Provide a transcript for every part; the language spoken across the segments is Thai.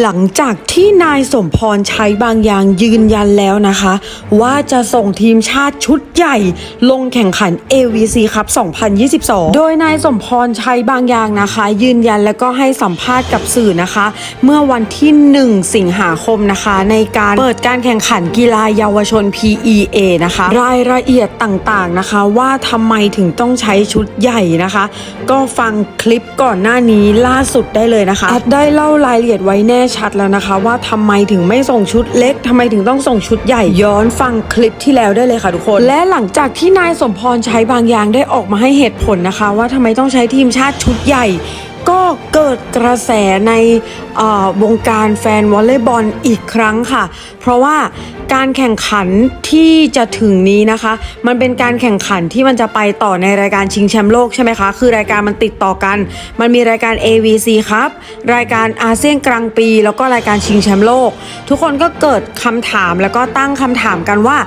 หลังจากที่นายสมพรใช้บางอย่างยืนยันแล้วนะคะ ว่าจะส่งทีมชาติชุดใหญ่ ลงแข่งขัน AVC ครับ 2022 โดยนายสมพรใช้บางอย่างนะคะ ยืนยันแล้วก็ให้สัมภาษณ์กับสื่อนะคะ เมื่อวันที่ 1 สิงหาคมนะคะ ในการเปิดการแข่งขันกีฬาเยาวชน PEA นะคะ รายละเอียดต่างๆนะคะ ว่าทำไมถึงต้องใช้ชุดใหญ่นะคะ ก็ฟังคลิปก่อนหน้านี้ล่าสุดได้เลยนะคะแอดได้เล่ารายละเอียดไว้แน่ชัดแล้วนะคะ ว่าทำไมถึงไม่ส่งชุดเล็กทำไมถึงต้องส่งชุดใหญ่ย้อนฟังคลิปที่แล้วได้เลยค่ะทุกคน และหลังจากที่นายสมพรใช้บางอย่างได้ออกมาให้เหตุผลนะคะ ว่าทำไมต้องใช้ทีมชาติชุดใหญ่ ก็เกิดกระแสในวงการแฟนวอลเลย์บอลอีกครั้งค่ะ เพราะว่าการแข่งขันที่จะถึงนี้นะคะ มันเป็นการแข่งขันที่มันจะไปต่อในรายการชิงแชมป์โลกใช่ไหมคะ คือรายการมันติดต่อกัน มันมีรายการ AVC ครับ รายการอาเซียนกลางปี แล้วก็รายการชิงแชมป์โลก ทุกคนก็เกิดคำถามแล้วก็ตั้งคำถามกันว่า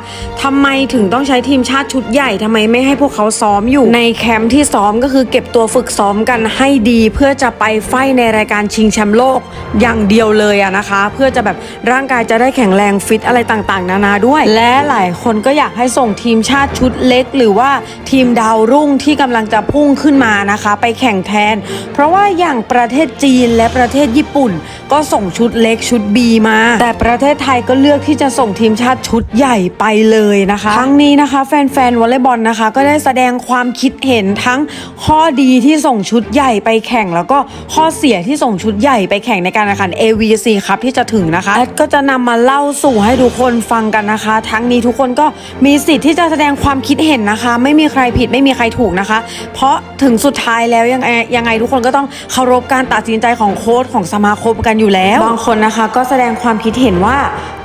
ทำไมถึงต้องใช้ทีมชาติชุดใหญ่ทำไมไม่ให้พวกเขาซ้อมอยู่ในแคมป์ที่ซ้อมก็คือเก็บตัวฝึกซ้อมกันให้ดีเพื่อจะไปไฟในรายการชิงแชมป์โลกอย่างเดียวเลยอะนะคะ เพื่อจะแบบร่างกายจะได้แข็งแรงฟิตอะไรต่างๆ นานาด้วย และหลายคนก็อยากให้ส่งทีมชาติชุดเล็ก หรือว่าทีมดาวรุ่งที่กำลังจะพุ่งขึ้นมานะคะ ไปแข่งแทน เพราะว่าอย่างประเทศจีนและประเทศญี่ปุ่น ก็ส่งชุดเล็กชุด B มา แต่ประเทศไทยก็เลือกที่จะส่งทีมชาติชุดใหญ่ไปเลยนะคะครั้งนี้นะคะแฟนๆวอลเลย์บอลนะคะ ก็ได้แสดงความคิดเห็นทั้งข้อดีที่ส่งชุดใหญ่ไปแข่งแล้วก็ข้อเสียที่ส่งชุดใหญ่ไปแข่งในการแข่งขัน AVC ครับที่จะถึงนะคะแอดก็จะนำมาเล่าสู่ให้ทุกคนฟังกันนะคะ ทั้งนี้ทุกคนก็มีสิทธิ์ที่จะแสดงความคิดเห็นนะคะ ไม่มีใครผิดไม่มีใครถูกนะคะ เพราะถึงสุดท้ายแล้วยังไงยังไงทุกคนก็ต้องเคารพการตัดสินใจของโค้ชของสมาคมกันอยู่แล้ว บางคนนะคะ ก็แสดงความคิดเห็นว่า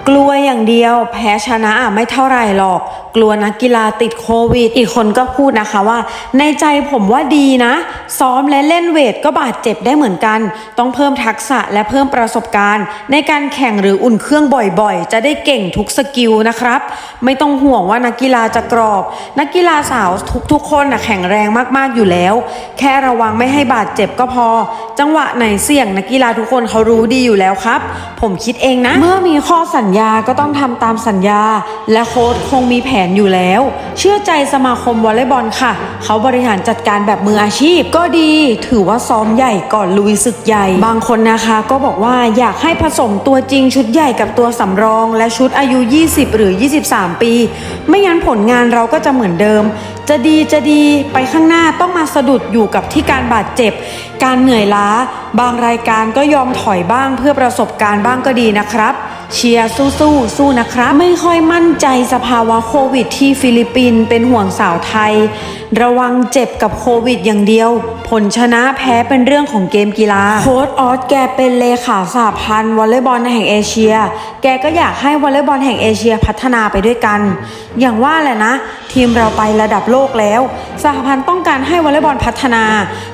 กลัวอย่างเดียว แพ้ชนะไม่เท่าไหร่หรอก กลัวนักกีฬาติดโควิด อีกคนก็พูดนะคะว่า ในใจผมว่าดีนะ ซ้อมและเล่นเวทก็บาดเจ็บได้เหมือนกัน ต้องเพิ่มทักษะและเพิ่มประสบการณ์ ในการแข่งหรืออุ่นเครื่องบ่อยๆ จะได้เก่งทุกสกิลนะครับ ไม่ต้องห่วงว่านักกีฬาจะกรอบ นักกีฬาสาวทุกๆคนนะแข็งแรงมากๆอยู่แล้ว แค่ระวังไม่ให้บาดเจ็บก็พอ จังหวะไหนเสี่ยงนักกีฬาทุกคนเขารู้ดีอยู่แล้วครับ ผมคิดเองนะ เมื่อมีข้อสัญญาก็ต้องทำตามสัญญา และโค้ชคงมีแผนอยู่แล้ว เชื่อใจสมาคมวอลเลย์บอลค่ะ เขาบริหารจัดการแบบมืออาชีพก็ดี ถือว่าซ้อมใหญ่ก่อนลุยศึกใหญ่ บางคนนะคะก็บอกว่าอยากให้ผสมตัวจริงชุดใหญ่กับตัวสำรอง และชุดอายุ 20 หรือ 23 ปี ไม่งั้นผลงานเราก็จะเหมือนเดิม จะดีจะดีไปข้างหน้าต้องมาสะดุดอยู่กับที่การบาดเจ็บ การเหนื่อยล้า บางรายการก็ยอมถอยบ้างเพื่อประสบการณ์บ้างก็ดีนะครับ เชียร์สู้สู้สู้นะครับ ไม่ค่อยมั่นใจสภาวะโควิดที่ฟิลิปปินส์เป็นห่วงสาวไทยระวังเจ็บกับโควิดอย่างเดียว ผลชนะแพ้เป็นเรื่องของเกมกีฬา โค้ดออสแกเป็นเลขาสหพันธ์วอลเลย์บอลแห่งเอเชีย แกก็อยากให้วอลเลย์บอลแห่งเอเชียพัฒนาไปด้วยกัน อย่างว่าแหละนะ ทีมเราไประดับโลกแล้ว สหพันธ์ต้องการให้วอลเลย์บอลพัฒนา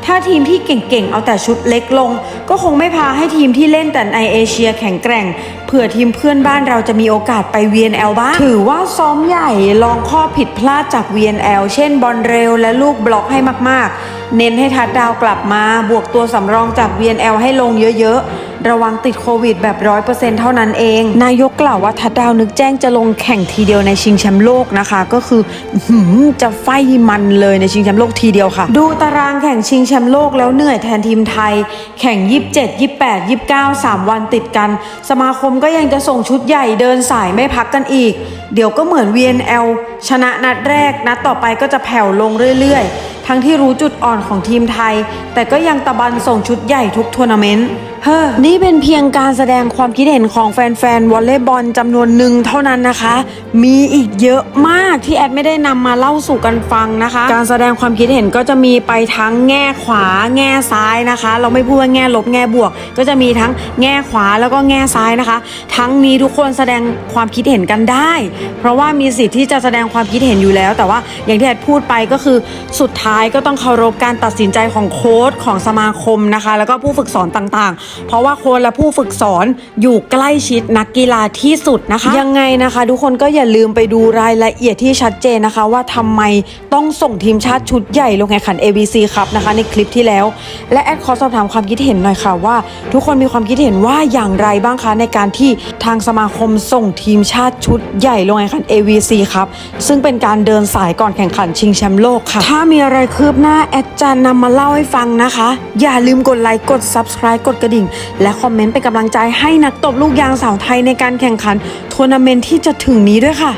ถ้าทีมที่เก่งๆเอาแต่ชุดเล็กลง ก็คงไม่พาให้ทีมที่เล่นแต่ในเอเชียแข็งแกร่งเผื่อทีมเพื่อนบ้านเราจะมีโอกาสไป VNL บ้าง ถือว่าซ้อมใหญ่ลองข้อผิดพลาดจาก VNL เช่นบอลเร็วและลูกบล็อกให้มากๆ เน้นให้ทัดดาวกลับมาบวกตัวสำรองจาก VNL ให้ลงเยอะๆ ระวังติดโควิดแบบร้อยเปอร์เซ็นต์เท่านั้นเอง นายกกล่าวว่าทัดดาวนึกแจ้งจะลงแข่งทีเดียวในชิงแชมป์โลกนะคะ ก็คืออื้อหือจะไฟมันเลยในชิงแชมป์โลกทีเดียวค่ะ ดูตารางแข่งชิงแชมป์โลกแล้วเหนื่อยแทนทีมไทย แข่ง 27 28 29 3 วันติดกัน สมาคมก็ยังจะส่งชุดใหญ่เดินสายไม่พักกันอีก เดี๋ยวก็เหมือน VNL ชนะนัดแรกนัดต่อไปก็จะแผ่วลงเรื่อย ทั้งที่รู้จุดอ่อนของทีมไทย แต่ก็ยังตะบันส่งชุดใหญ่ทุกทัวร์นาเมนต์ เฮ้อ นี่เป็นเพียงการแสดงความคิดเห็นของแฟนๆวอลเลย์บอลจำนวนหนึ่งเท่านั้นนะคะ มีอีกเยอะมากที่แอดไม่ได้นำมาเล่าสู่กันฟังนะคะ การแสดงความคิดเห็นก็จะมีไปทั้งแง่ขวา แง่ซ้ายนะคะ เราไม่พูดว่าแง่ลบแง่บวก ก็จะมีทั้งแง่ขวาแล้วก็แง่ซ้ายนะคะ ทั้งนี้ทุกคนแสดงความคิดเห็นกันได้ เพราะว่ามีสิทธิ์ที่จะแสดงความคิดเห็นอยู่แล้ว แต่ว่าอย่างที่แอดพูดไปก็คือสุดท้ายายก็ต้องเคารพการตัดสินใจของโค้ชของสมาคมนะคะ แล้วก็ผู้ฝึกสอนต่างๆ เพราะว่าโค้ชและผู้ฝึกสอนอยู่ใกล้ชิดนักกีฬาที่สุดนะคะ ยังไงนะคะ ทุกคนก็อย่าลืมไปดูรายละเอียดที่ชัดเจนนะคะ ว่าทำไมต้องส่งทีมชาติชุดใหญ่ลงแข่งขัน ABC ครับนะคะในคลิปที่แล้ว และแอดขอสอบถามความคิดเห็นหน่อยค่ะว่า ทุกคนมีความคิดเห็นว่าอย่างไรบ้างคะในการที่ทางสมาคมส่งทีมชาติชุดใหญ่ลงแข่งขัน AVC ครับซึ่งเป็นการเดินสายก่อนแข่งขันชิงแชมป์โลกค่ะถ้ามีอะไรคืบหน้าแอดจะนำมาเล่าให้ฟังนะคะ อย่าลืมกดไลค์กด Subscribe กดกระดิ่ง และคอมเมนต์เป็นกำลังใจให้นักตบลูกยางสาวไทยในการแข่งขันทัวร์นาเมนต์ที่จะถึงนี้ด้วยค่ะ